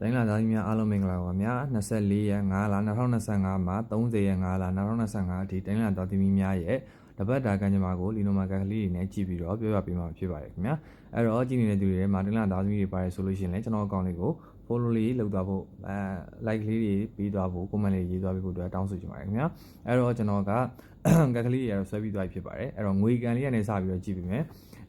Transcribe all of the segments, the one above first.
တိုင်းလာသားကြီးများအားလုံးမင်္ဂလာပါခင်ဗျာ24ရက်5လ2025မှာ30ရက်5လ2025အထိတိုင်းလာသားသမီးများရဲ့တပတ်တာကံကြမ္မာကိုလီနိုမာကကလေးတွေနဲ့ကြည့်ပြီးတော့ပြောပြပေးမှာဖြစ်ပါတယ်ခင်ဗျာအဲ့တော့ကြည့်နေတဲ့သူတွေမှာတိုင်းလာသားသမီးတွေပါတယ်ဆိုလို့ရှိရင်လည်းကျွန်တော်အကောင့်လေးကို follow လေးလုပ်သွားဖို့အဲ like လေးတွေပေးသွားဖို့ comment လေးရေးသွားပေးဖို့အတွက်တောင်းဆိုချင်ပါတယ်ခင်ဗျာအဲ့တော့ကျွန်တော်ကကကလေးတွေကတော့ဆွဲပြီးသွားပြီဖြစ်ပါတယ်အဲ့တော့ငွေကန်လေးကနေစပြီးတော့ကြည့်ပေးမယ်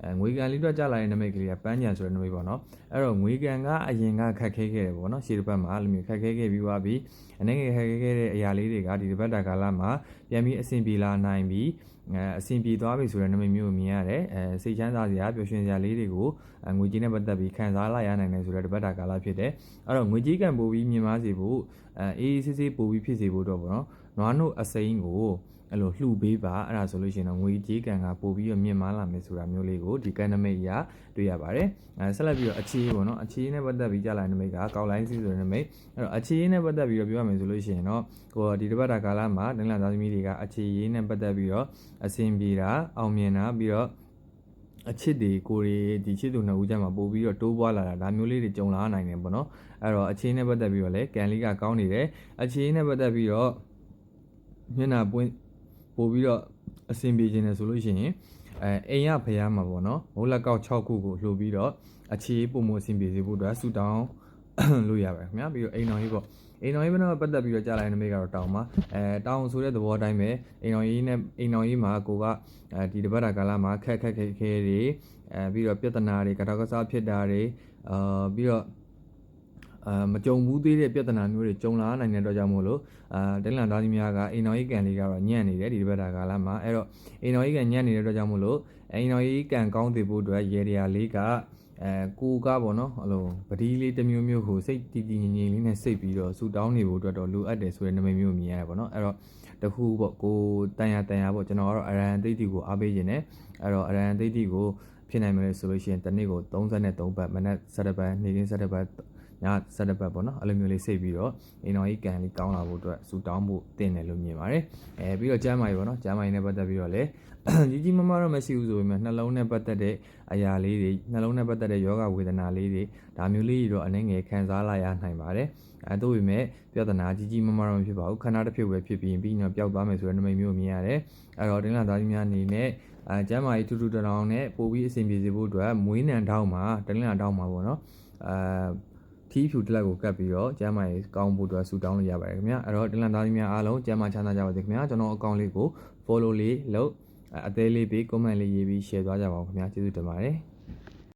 အဲငွေကန်လေးတော့ကြာလာတဲ့နမိတ်ကလေးကပန်းကြံဆိုတဲ့နမိတ်ပေါ့နော်အဲ့တော့ငွေကန်ကအရင်ကခက်ခဲခဲ့တယ်ပေါ့နော်ရှေ့တစ်ပတ်မှာအဲ့လိုမျိုးခက်ခဲခဲ့ပြီးသွားပြီအနေငယ်ခက်ခဲခဲ့တဲ့အရာလေးတွေကဒီတစ်ပတ်တာကာလမှာပြန်ပြီးအဆင်ပြေလာနိုင်ပြီးအဲအဆင်ပြေသွားပြီဆိုတဲ့နမိတ်မျိုးကိုမြင်ရတယ်အဲစိတ်ချမ်းသာစရာပျော်ရွှင်စရာလေးတွေကိုအဲငွေကြေးနဲ့ပတ်သက်ပြီးခံစားလာရနိုင်တယ်ဆိုတဲ့တစ်ပတ်တာကာလဖြစ်တယ်အဲ့တော့ငွေကြေးကံပို့ပြီးမြင်မာစေဖို့အဲအေးအေးဆေးဆေးပို့ပြီးဖြစ်စေဖို့တော့ပေါ့နော်နွားနို့အစိမ်းကို အဲ့လိုလှူပေးပါအဲ့ဒါဆိုလို့ရှိရင်တော့ငွေကြေးကံကပို့ပြီးတော့မြင့်မားလာမယ်ဆိုတာမျိုးလေးကိုဒီကံနမိတ်အရတွေ့ရပါတယ်အဲဆက်လက်ပြီးတော့အခြေပေါ့နော်အခြေနဲ့ပတ်သက်ပြီးကြာလာတဲ့နမိတ်ကကောက်လိုင်းစီဆိုတဲ့နမိတ်အဲ့တော့အခြေနဲ့ပတ်သက်ပြီးတော့ပြောရမယ်ဆိုလို့ရှိရင်တော့ဟိုဒီတစ်ပတ်တာကာလမှာဒိန်းလာသားသမီးတွေကအခြေရေးနဲ့ပတ်သက်ပြီးတော့အဆင်ပြေတာအောင်မြင်တာပြီးတော့အချစ်တွေကိုရီဒီချစ်သူနှစ်ဦးကြားမှာပို့ပြီးတော့တိုးပွားလာတာဒါမျိုးလေးတွေကြုံလာနိုင်တယ်ပေါ့နော်အဲ့တော့အခြေနဲ့ပတ်သက်ပြီးတော့လည်းကန်လေးကကောင်းနေတယ်အခြေနဲ့ပတ်သက်ပြီးတော့မျက်နှာပွင့် ပို့ပြီးတော့အဆင်ပြေခြင်းတယ်ဆိုလို့ရှိရင်အဲအိမ်ရဖျားမှာပေါ့နော်မိုးလက်ကောက်6ခုကိုလှုပ်ပြီးတော့အခြေပုံမအဆင်ပြေစေဖို့အတွက်ဆူတောင်းလို့ရပါတယ်ခင်ဗျာပြီးတော့အိမ်တော်ကြီးပေါ့အိမ်တော်ကြီးဘက်တော့ပတ်သက်ပြီးတော့ကြားလိုက်တဲ့မိကတော့တောင်းပါအဲတောင်းဆိုတဲ့သဘောအတိုင်းပဲအိမ်တော်ကြီးနဲ့အိမ်တော်ကြီးမှာကိုကအဲဒီတပတ်တာကာလမှာခက်ခက်ခဲခဲတွေအဲပြီးတော့ပြဿနာတွေကတော့ကစားဖြစ်တာတွေအာပြီးတော့ အာမကြုံဘူးသေးတဲ့ပြဿနာမျိုးတွေကြုံလာနိုင်တဲ့အတွက်ကြောင့်မို့လို့အာတင်းလန်သားသမီးများကအိမ်တော်ကြီးကန်လေးကတော့ညံ့နေတယ်ဒီတပတ်တာကာလမှာအဲ့တော့အိမ်တော်ကြီးကန်ညံ့နေတဲ့အတွက်ကြောင့်မို့လို့အိမ်တော်ကြီးကန်ကောင်းသေးဖို့အတွက်ရေတရာလေးကအဲကိုကပေါ့နော်အဲ့လိုပတိလေးတစ်မျိုးမျိုးကိုစိတ်တည်တည်ငြိမ်ငြိမ်လေးနဲ့စိတ်ပြီးတော့ဆူတောင်းနေဖို့အတွက်တော့လိုအပ်တယ်ဆိုတဲ့နမိတ်မျိုးမြင်ရတယ်ပေါ့နော်အဲ့တော့တခုပေါ့ကိုတန်ရတန်ရပေါ့ကျွန်တော်ကတော့အရန်သိတိကိုအားပေးခြင်းနဲ့အဲ့တော့အရန်သိတိကိုဖြစ်နိုင်မယ်လို့ဆိုလို့ရှိရင်တစ်နေ့ကို33ပတ်မနက်7ပတ်နေ့ကင်း7ပတ် ည7ပတ်ပေါ့နော်အဲ့လိုမျိုးလေးစိတ်ပြီးတော့အင်တော်ကြီးကန်လေးကောင်းလာဖို့အတွက်ဆူတောင်းဖို့တင်တယ်လို့မြင်ပါတယ်အဲပြီးတော့ကျမ်းမာရေးပေါ့နော်ကျမ်းမာရေးနဲ့ပတ်သက်ပြီးတော့လည်းကြီးကြီးမားမားတော့မရှိဘူးဆိုပေမဲ့နှလုံးနဲ့ပတ်သက်တဲ့အရာလေးတွေနှလုံးနဲ့ပတ်သက်တဲ့ယောဂဝေဒနာလေးတွေဒါမျိုးလေးတွေတော့အနေငယ်ခံစားလာရနိုင်ပါတယ်အဲတို့ပေမဲ့ပြဿနာကြီးကြီးမားမားတော့မဖြစ်ပါဘူးခန္ဓာတစ်ဖြုတ်ပဲဖြစ်ပြီးပြီးတော့ပျောက်သွားမယ်ဆိုတဲ့နမိတ်မျိုးမြင်ရတယ်အဲ့တော့တင်းလာသားကြီးများအနေနဲ့အဲကျမ်းမာရေးထူးထူးတောင်နဲ့ပို့ပြီးအဆင်ပြေစေဖို့အတွက်မွေးနံတောင်းမှာတင်းလာတောင်းမှာပေါ့နော်အဲ ထီးဖြူတစ်လက်ကိုကတ်ပြီးတော့ကျမ်းမာရေးကောင်းဖို့အတွက်ဆူတောင်းလို့ရပါတယ်ခင်ဗျာအဲ့တော့တင်းလန်သားကြီးများအားလုံးကျမ်းမာချမ်းသာကြပါစေခင်ဗျာကျွန်တော်အကောင့်လေးကို follow လေးလုပ်အသေးလေးပေး comment လေးရေးပြီး share သွားကြပါဦးခင်ဗျာကျေးဇူးတင်ပါတယ်